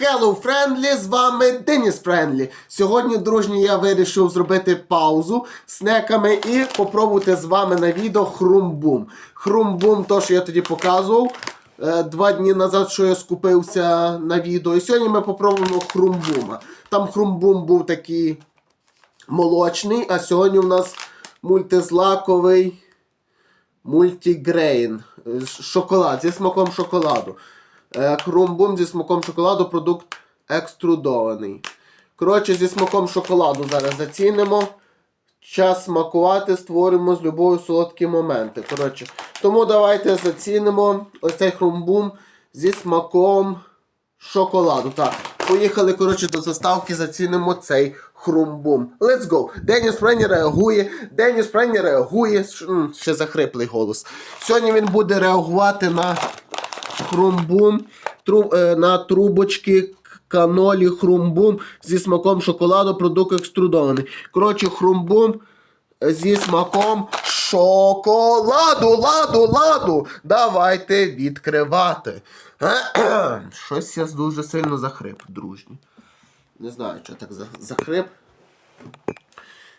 Hello Friendly, з вами Деніс Френдлі. Сьогодні, дружні, я вирішив зробити паузу снеками і попробувати з вами на відео хрумбум. Хрумбум, то що я тоді показував е, два дні назад, що я скупився на відео. І сьогодні ми попробуємо хрумбума. Там хрумбум був такий молочний, а сьогодні у нас мультизлаковий мультігрейн. е, Шоколад зі смаком шоколаду. Е, Хрумбум зі смаком шоколаду, продукт екструдований. Коротше, зі смаком шоколаду зараз зацінимо. Час смакувати, створюємо з любов'ю солодкі моменти. Коротше, тому давайте зацінимо ось цей хрумбум зі смаком шоколаду. Так, поїхали коротше, до заставки, зацінимо цей хрумбум. Let's go! Деніс Френі реагує, Деніс Френі реагує. Ще захриплий голос. Сьогодні він буде реагувати на хрумбум, тру, е, на трубочки канолі хрумбум зі смаком шоколаду, продукт екструдований. Коротше, хрумбум е, зі смаком шоколаду, ладу, ладу. Давайте відкривати. Щось я дуже сильно захрип, дружні. Не знаю, що так за- захрип.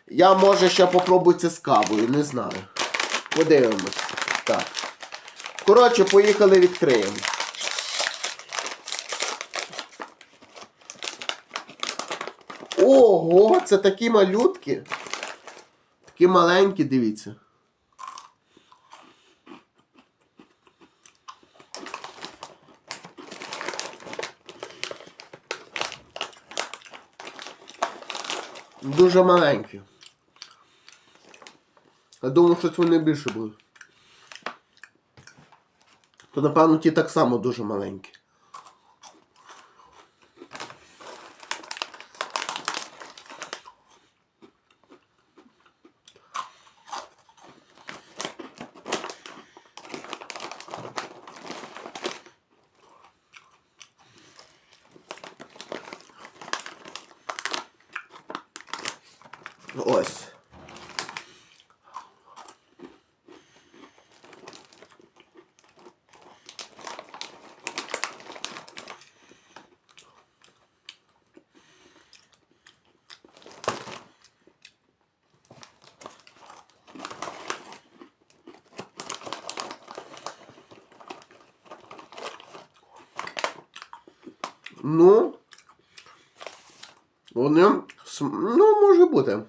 Я може ще попробую це з кавою, не знаю. Подивимось. Так. Коротше, поїхали відкриємо. Ого, це такі малютки. Такі маленькі, дивіться. Дуже маленькі. Я думав, що це вони більше будуть. То напевно ті так само дуже маленькі. Ось. Ну, вони, ну, може бути.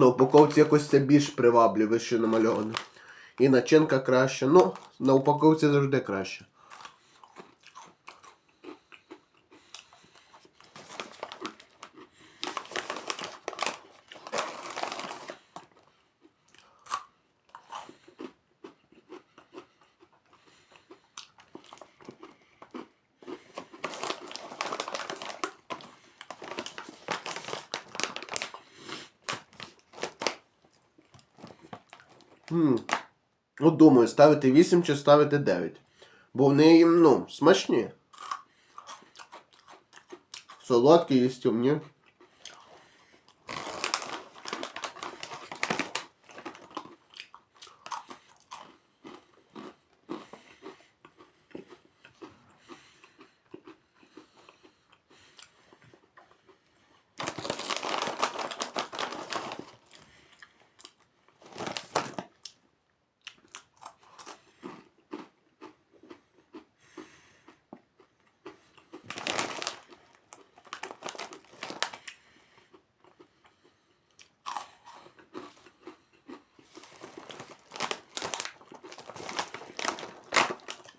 На упаковці якось це більш приваблює, вище намальоване. І начинка краща. Ну, на упаковці завжди краще. М. От думаю, ставити 8 чи ставити 9. Бо вони, ну, смачні. Солодкі, їстівні.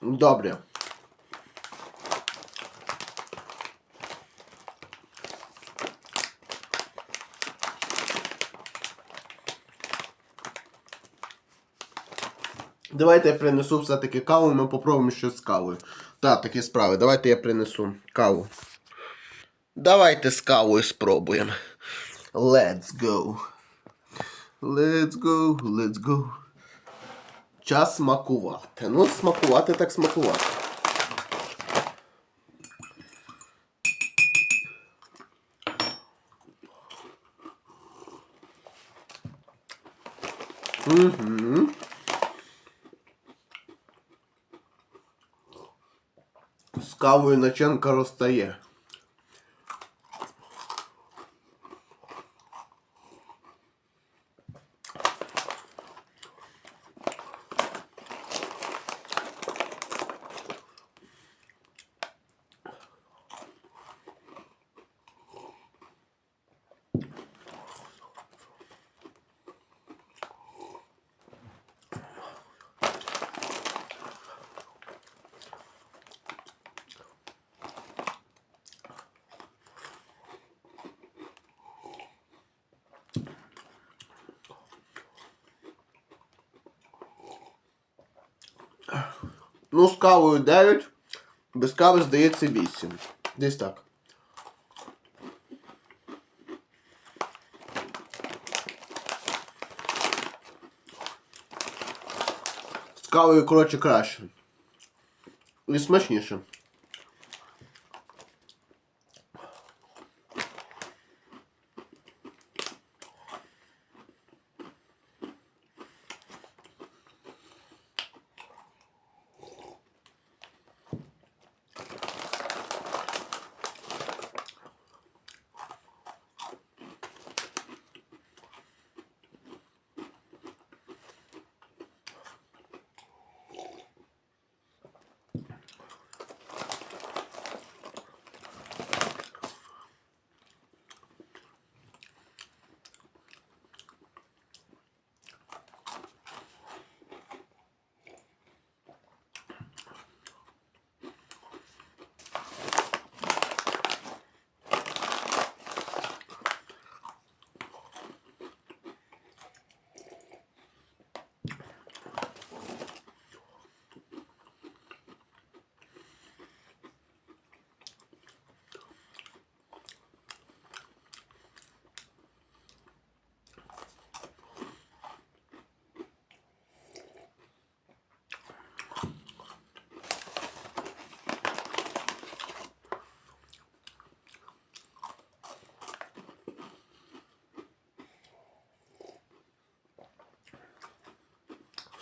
Добре. Давайте я принесу все-таки каву, ми попробуємо щось з кавою. Так, такі справи. Давайте я принесу каву. Давайте з кавою спробуємо. Let's go. Let's go, let's go. Час смакувати. Ну, смакувати так смакувати. Угу. З кавою начинка розтає. Ну, з кавою 9, без кави, здається, 8. Десь так. З кавою, коротше, краще. І смачніше.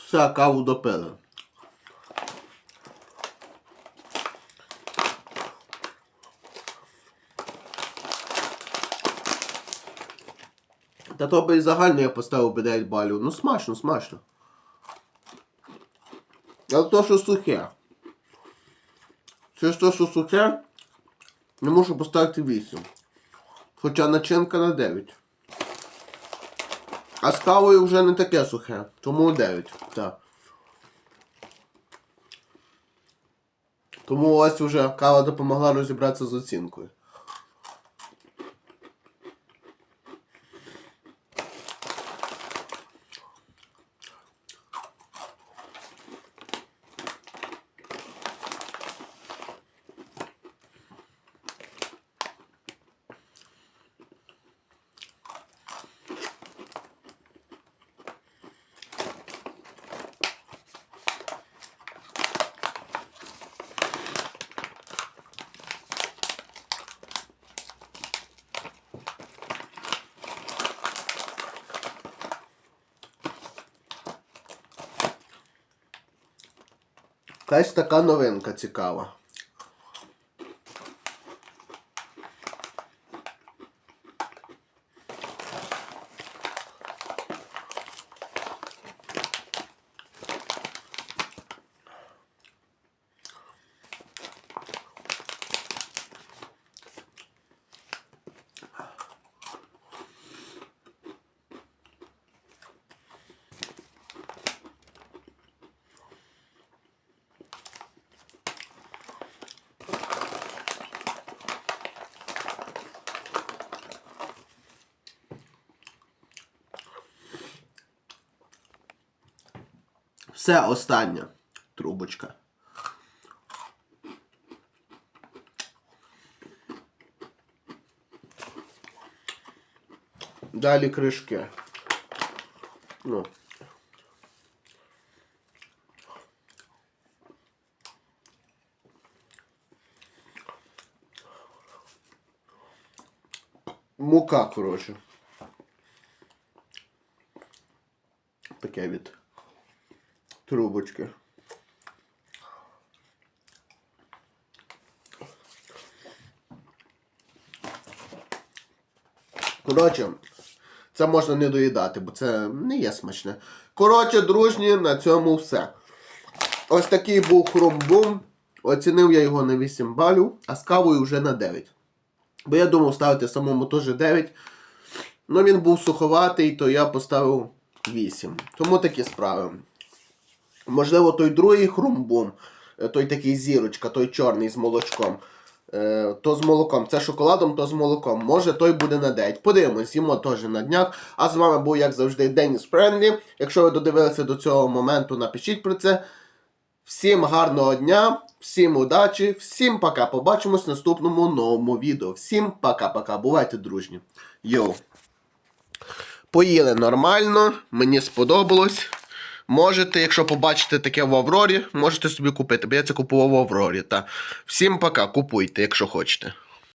Все, каву допили. Та то би і загально я поставив би 9 балів. Ну смачно, смачно. Але то, що сухе. Ж то, що сухе, не можу поставити 8. Хоча начинка на 9. А з кавою вже не таке сухе, тому 9. Так. Тому ось вже кава допомогла розібратися з оцінкою. Якась така новинка цікава. Все остання трубочка. Далі кришки. Ну. Мука, коротше. Таке від трубочки. Коротше, це можна не доїдати, бо це не є смачне. Коротше, дружні, на цьому все. Ось такий був хрумбум. Оцінив я його на 8 балів, а з кавою вже на 9. Бо я думав ставити самому теж 9. Ну він був суховатий, то я поставив 8. Тому такі справи. Можливо, той другий хрумбум, е, той такий зірочка, той чорний з молочком. Е, То з молоком. Це шоколадом, то з молоком. Може, той буде на 9. Подивимось, їмо теж на днях. А з вами був, як завжди, Деніс Френдлі. Якщо ви додивилися до цього моменту, напишіть про це. Всім гарного дня, всім удачі, всім пока. Побачимось в наступному новому відео. Всім пока-пока. Бувайте дружні. Йоу. Поїли нормально, мені сподобалось. Можете, якщо побачите таке в Аврорі, можете собі купити, бо я це купував в Аврорі. Та. Всім пока, купуйте, якщо хочете.